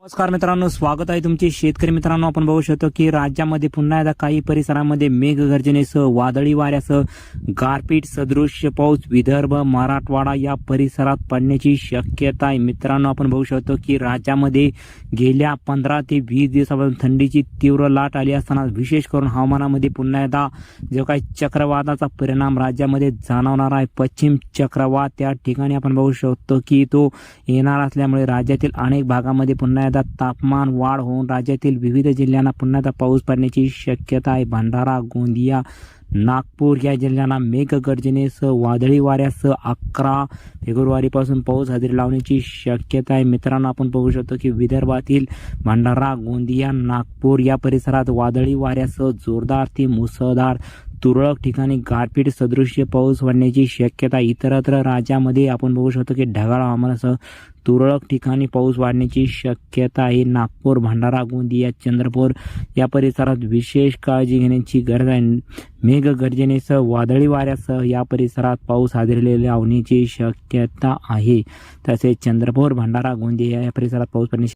नमस्कार मित्रांनो स्वागत आहे तुमचे शेतकरी मित्रांनो. आपण बघू शकतो की राज्यामध्ये पुन्हा एकदा काही परिसरामध्ये मेघगर्जनेसह वादळी वाऱ्यासह गारपीट सदृश्य पाऊस विदर्भ मराठवाडा या परिसरात पडण्याची शक्यता आहे. मित्रांनो आपण बघू शकतो की राज्यामध्ये गेल्या पंधरा ते वीस दिवसापासून थंडीची तीव्र लाट आली असताना विशेष करून हवामानामध्ये पुन्हा एकदा जो काही चक्रवाताचा परिणाम राज्यामध्ये जाणवणार आहे. पश्चिम चक्रवात त्या ठिकाणी आपण बघू शकतो की तो येणार असल्यामुळे राज्यातील अनेक भागामध्ये पुन्हा एकदा तापमान वाढ होऊन राज्यातील विविध जिल्ह्यांना पुन्हा एकदा पाऊस पडण्याची शक्यता आहे. भंडारा गोंदिया नागपूर या जिल्ह्यांना मेघगर्जनेसह वादळी वाऱ्यासह अकरा फेब्रुवारीपासून पाऊस हजेरी लावण्याची शक्यता आहे. मित्रांनो आपण बघू शकतो की विदर्भातील भंडारा गोंदिया नागपूर या परिसरात वादळी वाऱ्यासह जोरदार ते मुसळधार तुरळक ठिकाणी गारपीट सदृश्य पाऊस पडण्याची शक्यता इतरत्र राज्यामध्ये आपण बघू शकतो की ढगाळ हवामानासह तुरळक ठिकाणी पाऊस वाढण्याची शक्यता आहे. नागपूर भंडारा गोंदिया चंद्रपूर या परिसरात विशेष काळजी घेण्याची गरज आहे. मेघगर्जनेसह वादळी वाऱ्यासह या परिसरात पाऊस हजेरी लावण्याची शक्यता आहे. तसेच चंद्रपूर भंडारा गोंदिया या परिसरात पाऊस पडण्याची